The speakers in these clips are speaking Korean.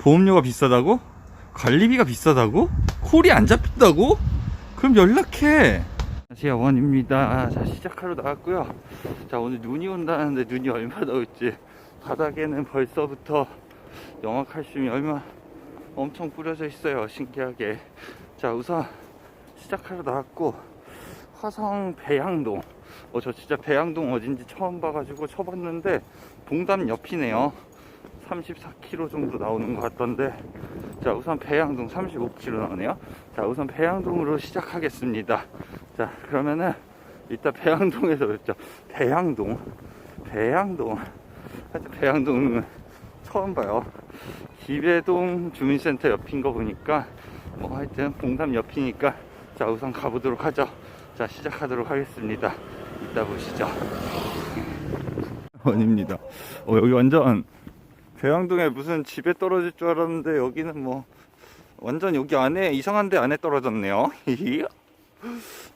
보험료가 비싸다고? 관리비가 비싸다고? 콜이 안 잡힌다고? 그럼 연락해. 안녕하세요 원입니다. 자 시작하러 나왔고요. 자 오늘 눈이 온다는데 눈이 얼마나 올지? 바닥에는 벌써부터 영화칼슘이 얼마 엄청 뿌려져 있어요 신기하게. 자 우선 시작하러 나왔고 화성 배양동. 어 저 진짜 배양동 어딘지 처음 봐가지고 쳐봤는데 봉담 옆이네요 34km 정도 나오는 것 같던데 자 우선 배양동 35km 나오네요. 자 우선 배양동으로 시작하겠습니다. 자 그러면은 이따 배양동에서 뵙죠. 배양동 배양동. 하여튼 배양동은 처음 봐요. 기배동 주민센터 옆인 거 보니까 뭐 하여튼 봉담 옆이니까 자 우선 가보도록 하죠. 자 시작하도록 하겠습니다. 이따 보시죠. 원입니다. 어 여기 완전 배양동에 무슨 집에 떨어질 줄 알았는데 여기는 뭐 완전 여기 안에 이상한 데 안에 떨어졌네요.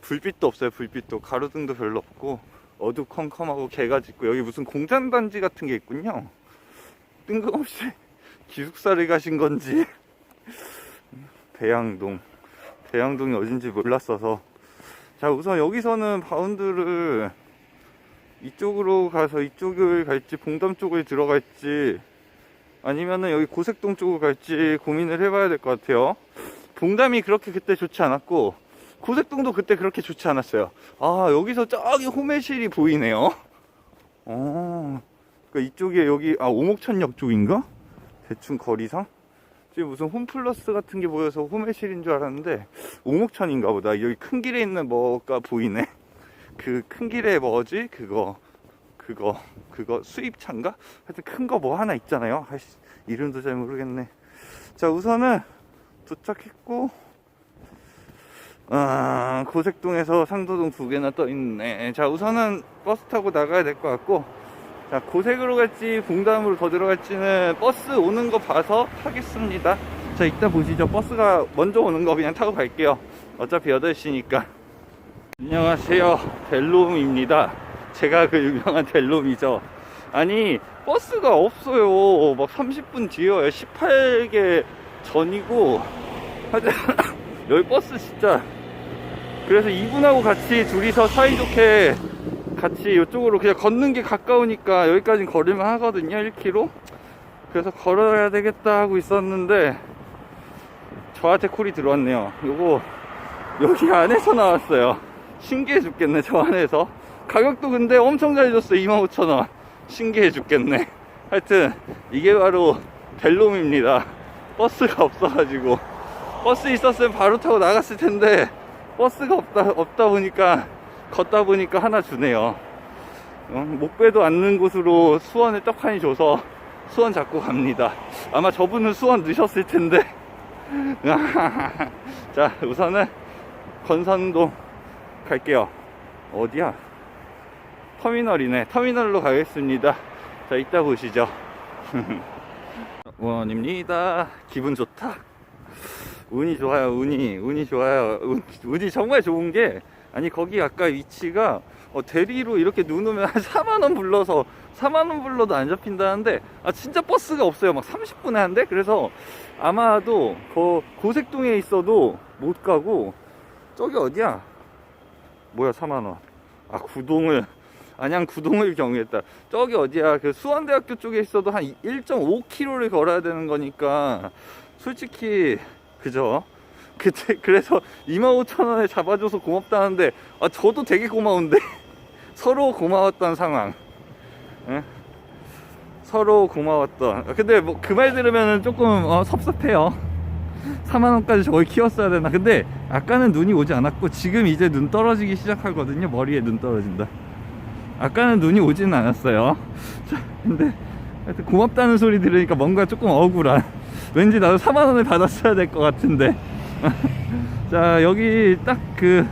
불빛도 없어요 불빛도. 가로등도 별로 없고 어두컴컴하고 개가 짖고 여기 무슨 공장단지 같은 게 있군요. 뜬금없이 기숙사를 가신 건지. 배양동. 배양동이 어딘지 몰랐어서. 자 우선 여기서는 바운드를 이쪽으로 가서 이쪽을 갈지 봉담 쪽을 들어갈지 아니면은 여기 고색동 쪽으로 갈지 고민을 해봐야 될 것 같아요. 봉담이 그렇게 그때 좋지 않았고 고색동도 그때 그렇게 좋지 않았어요. 아 여기서 저기 호매실이 보이네요. 어 그러니까 이쪽에 여기 아 오목천역 쪽인가? 대충 거리상? 지금 무슨 홈플러스 같은 게 보여서 호매실인 줄 알았는데 오목천인가 보다. 여기 큰 길에 있는 뭐가 보이네. 그 큰 길에 뭐지? 그거 그거 그거 수입차인가? 하여튼 큰 거 뭐 하나 있잖아요. 아이씨 이름도 잘 모르겠네. 자 우선은 도착했고 아 고색동에서 상도동 두 개나 떠 있네. 자 우선은 버스 타고 나가야 될 것 같고 자 고색으로 갈지 봉담으로 더 들어갈지는 버스 오는 거 봐서 타겠습니다. 자 이따 보시죠. 버스가 먼저 오는 거 그냥 타고 갈게요. 어차피 8시니까. 안녕하세요. 델롬입니다 제가 그 유명한 델롬이죠. 아니 버스가 없어요. 막 30분 뒤에요. 18개 전이고 하여튼 여기 버스 진짜. 그래서 이분하고 같이 둘이서 사이좋게 같이 이쪽으로 그냥 걷는 게 가까우니까 여기까지 걸을만 하거든요 1km 그래서 걸어야 되겠다 하고 있었는데 저한테 콜이 들어왔네요. 요거 여기 안에서 나왔어요. 신기해 죽겠네 저 안에서 가격도 근데 엄청 잘 줬어. 25,000원. 신기해 죽겠네. 하여튼 이게 바로 벨롬입니다. 버스가 없어가지고. 버스 있었으면 바로 타고 나갔을 텐데 버스가 없다 없다 보니까 걷다 보니까 하나 주네요. 어, 목배도 않는 곳으로 수원을 떡하니 줘서 수원 잡고 갑니다. 아마 저분은 수원 넣으셨을 텐데. 자 우선은 건선동 갈게요. 어디야 터미널이네. 터미널로 가겠습니다. 자 이따 보시죠. 원입니다. 기분 좋다. 운이 좋아요 운이. 운이 좋아요. 운, 운이 정말 좋은 게 아니 거기 아까 위치가 어, 대리로 이렇게 눈 오면 한 4만원 불러서 4만원 불러도 안 잡힌다는데 아 진짜 버스가 없어요. 막 30분에 한대 그래서 아마도 그 고색동에 있어도 못 가고 저기 어디야? 뭐야 4만원. 아 구동을 안양 구동을 경유했다. 저기 어디야? 그 수원대학교 쪽에 있어도 한 1.5km를 걸어야 되는 거니까 솔직히 그죠? 그때 그래서 25,000원에 잡아줘서 고맙다는데 아 저도 되게 고마운데. 서로 고마웠던 상황. 예? 서로 고마웠던. 아, 근데 뭐 그 말 들으면은 조금 어, 섭섭해요. 4만원까지 저걸 키웠어야 되나. 근데 아까는 눈이 오지 않았고 지금 이제 눈 떨어지기 시작하거든요. 머리에 눈 떨어진다 아까는 눈이 오지는 않았어요. 자 근데 하여튼 고맙다는 소리 들으니까 뭔가 조금 억울한. 왠지 나도 4만원을 받았어야 될 것 같은데. 자 여기 딱 그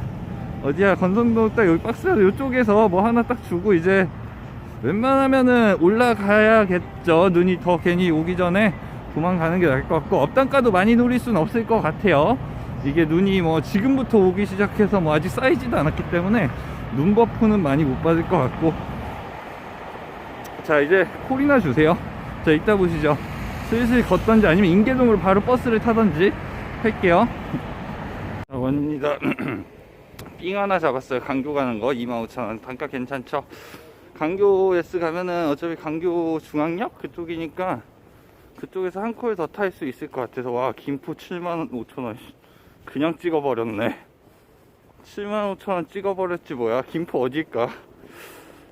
어디야? 건성동 딱 여기 박스라도 이쪽에서 뭐 하나 딱 주고 이제 웬만하면은 올라가야겠죠. 눈이 더 괜히 오기 전에 도망가는 게 나을 것 같고 업단가도 많이 노릴 수는 없을 것 같아요. 이게 눈이 뭐 지금부터 오기 시작해서 뭐 아직 쌓이지도 않았기 때문에 눈 버프는 많이 못 받을 것 같고. 자 이제 콜이나 주세요. 자 이따 보시죠. 슬슬 걷던지 아니면 인계동으로 바로 버스를 타던지 할게요. 자, 원입니다. 삥 하나 잡았어요. 강교 가는 거. 25,000원. 단가 괜찮죠? 강교 S 가면은 어차피 강교 중앙역 그쪽이니까 그쪽에서 한 콜 더 탈 수 있을 것 같아서. 와 김포 7만 5천 원. 그냥 찍어버렸네 7만 5천 원 찍어버렸지 뭐야. 김포 어딜까?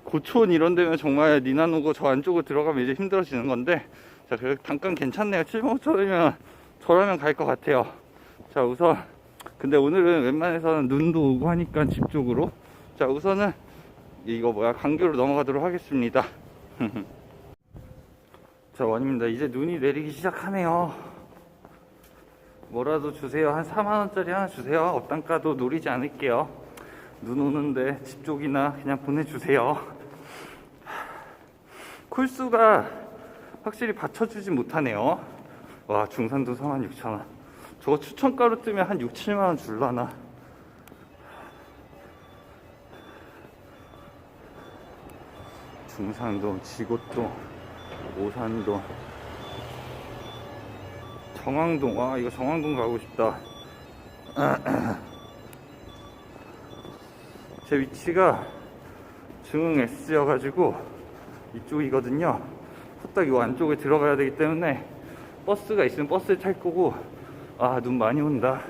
고촌 이런 데면 정말 니나노고 저 안쪽으로 들어가면 이제 힘들어지는 건데 자 그래도 단가 괜찮네요. 7만 5천 원이면 저라면 갈 것 같아요. 자 우선 근데 오늘은 웬만해서는 눈도 오고 하니까 집 쪽으로. 자 우선은 이거 뭐야 강교로 넘어가도록 하겠습니다. 자 원입니다. 이제 눈이 내리기 시작하네요 뭐라도 주세요. 한 4만원짜리 하나 주세요. 업단가도 노리지 않을게요. 눈 오는데 집 쪽이나 그냥 보내주세요. 쿨수가 확실히 받쳐주지 못하네요. 와 중산도 46,000원. 저거 추천가로 뜨면 한 6, 7만원 줄라나? 중산동, 지곡동, 오산동, 정왕동. 와, 이거 정왕동 가고 싶다. 제 위치가 중흥 S여 가지고 이쪽이거든요. 후딱 이 안쪽에 들어가야 되기 때문에 버스가 있으면 버스를 탈 거고, 아, 눈 많이 온다.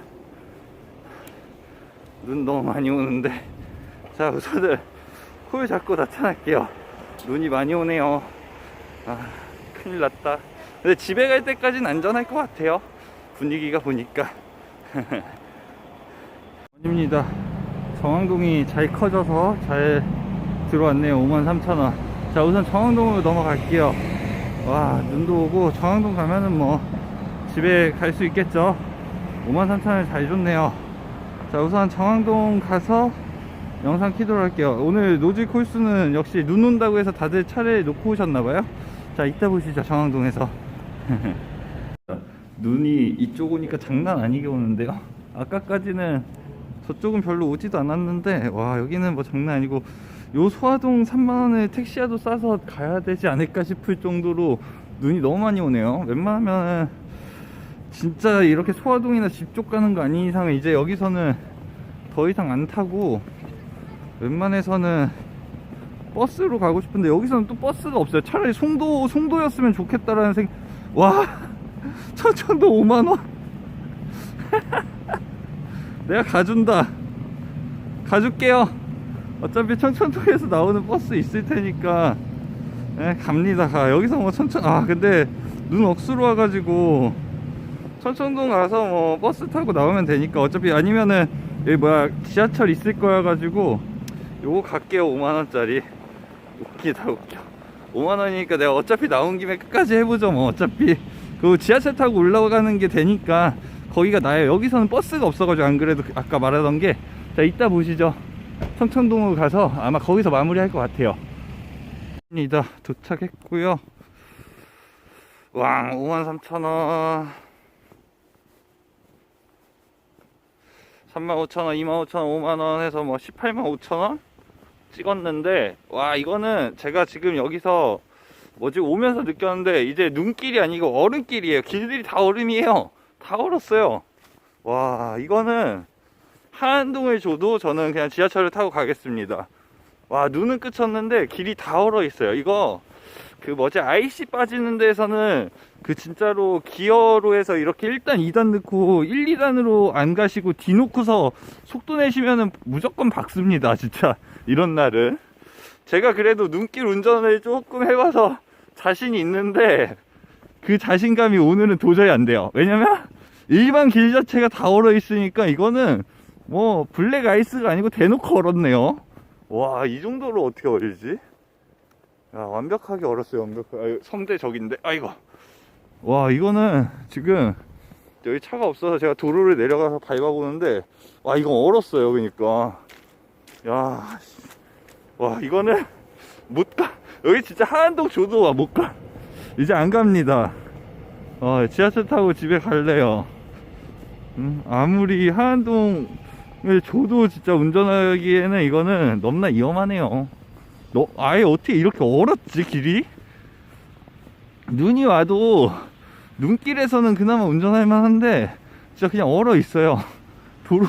눈 너무 많이 오는데. 자, 우선은 콜 잡고 나타날게요. 눈이 많이 오네요. 아, 큰일 났다. 근데 집에 갈 때까지는 안전할 것 같아요. 분위기가 보니까. 입니다. 정왕동이 잘 커져서 잘 들어왔네요. 53,000원. 자, 우선 정왕동으로 넘어갈게요. 와, 눈도 오고 정왕동 가면은 뭐 집에 갈 수 있겠죠. 53,000원 잘 줬네요. 자, 우선 정왕동 가서 영상 키도록 할게요. 오늘 노지 콜수는 역시 눈 온다고 해서 다들 차를 놓고 오셨나봐요. 자, 이따 보시죠. 정왕동에서. 눈이 이쪽 오니까 장난 아니게 오는데요. 아까까지는 저쪽은 별로 오지도 않았는데, 와, 여기는 뭐 장난 아니고, 요 소화동 3만원에 택시라도 싸서 가야 되지 않을까 싶을 정도로 눈이 너무 많이 오네요. 웬만하면 진짜 이렇게 소화동이나 집 쪽 가는 거 아닌 이상은 이제 여기서는 더 이상 안 타고 웬만해서는 버스로 가고 싶은데 여기서는 또 버스가 없어요. 차라리 송도 송도였으면 좋겠다라는 생. 와 천천도 5만 원. 내가 가준다. 가줄게요. 어차피 청천도에서 나오는 버스 있을 테니까 네, 갑니다. 가. 여기서 뭐 천천 아 근데 눈 억수로 와가지고 천천동 가서 뭐 버스 타고 나오면 되니까 어차피 아니면은 여기 뭐야 지하철 있을 거야 가지고 요거 갈게요 5만원짜리 웃기다 웃겨 5만원이니까 내가 어차피 나온 김에 끝까지 해보죠 뭐. 어차피 그 지하철 타고 올라가는 게 되니까 거기가 나요 여기서는 버스가 없어가지고 안 그래도 아까 말하던 게. 자 이따 보시죠. 청천동으로 가서 아마 거기서 마무리 할 것 같아요. 입니다. 도착했고요. 왕 53,000원. 35,000원, 25,000원, 5만원 해서 뭐 18만 5천원 찍었는데, 와, 이거는 제가 지금 여기서 뭐지, 오면서 느꼈는데, 이제 눈길이 아니고 얼음길이에요. 길들이 다 얼음이에요. 다 얼었어요. 와, 이거는 한동을 줘도 저는 그냥 지하철을 타고 가겠습니다. 와, 눈은 끝쳤는데 길이 다 얼어 있어요. 이거 그 뭐지 IC 빠지는 데에서는 그 진짜로 기어로 해서 이렇게 1단 2단 넣고 1, 2단으로 안 가시고 뒤 놓고서 속도 내시면은 무조건 박습니다 진짜. 이런 날은. 제가 그래도 눈길 운전을 조금 해봐서 자신이 있는데 그 자신감이 오늘은 도저히 안 돼요. 왜냐면 일반 길 자체가 다 얼어 있으니까 이거는 뭐 블랙 아이스가 아니고 대놓고 얼었네요. 와 이 정도로 어떻게 얼지? 야, 완벽하게 얼었어요, 완벽하게. 아유, 섬대 저긴데, 아이고. 와, 이거는 지금 여기 차가 없어서 제가 도로를 내려가서 밟아보는데, 와, 이건 얼었어요, 그러니까. 야, 씨. 와, 이거는 못 가. 여기 진짜 하안동 줘도 와, 못 가. 이제 안 갑니다. 어, 지하철 타고 집에 갈래요. 음, 아무리 하안동을 줘도 진짜 운전하기에는 이거는 너무나 위험하네요. 너 아예 어떻게 이렇게 얼었지 길이? 눈이 와도 눈길에서는 그나마 운전할 만한데 진짜 그냥 얼어 있어요. 도로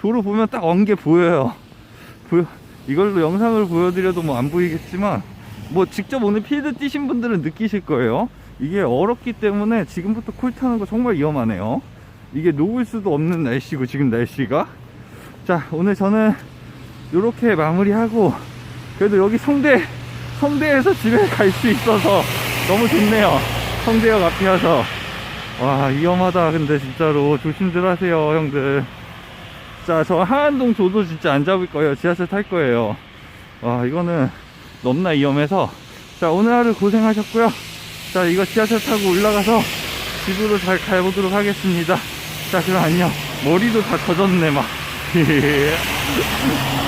도로 보면 딱언게 보여요. 보여 이걸로 영상을 보여드려도 뭐 안 보이겠지만 뭐 직접 오늘 필드 뛰신 분들은 느끼실 거예요. 이게 얼었기 때문에 지금부터 콜 타는 거 정말 위험하네요. 이게 녹을 수도 없는 날씨고 지금 날씨가 자 오늘 저는 이렇게 마무리하고 그래도 여기 성대 성대에서 집에 갈 수 있어서 너무 좋네요. 성대역 앞이어서 와 위험하다 근데 진짜로 조심들 하세요 형들. 자 저 하안동 조도 진짜 안 잡을 거예요. 지하철 탈 거예요. 와 이거는 넘나 위험해서 자 오늘 하루 고생하셨고요. 자 이거 지하철 타고 올라가서 집으로 잘 가보도록 하겠습니다. 자 그럼 안녕. 머리도 다 젖었네 막.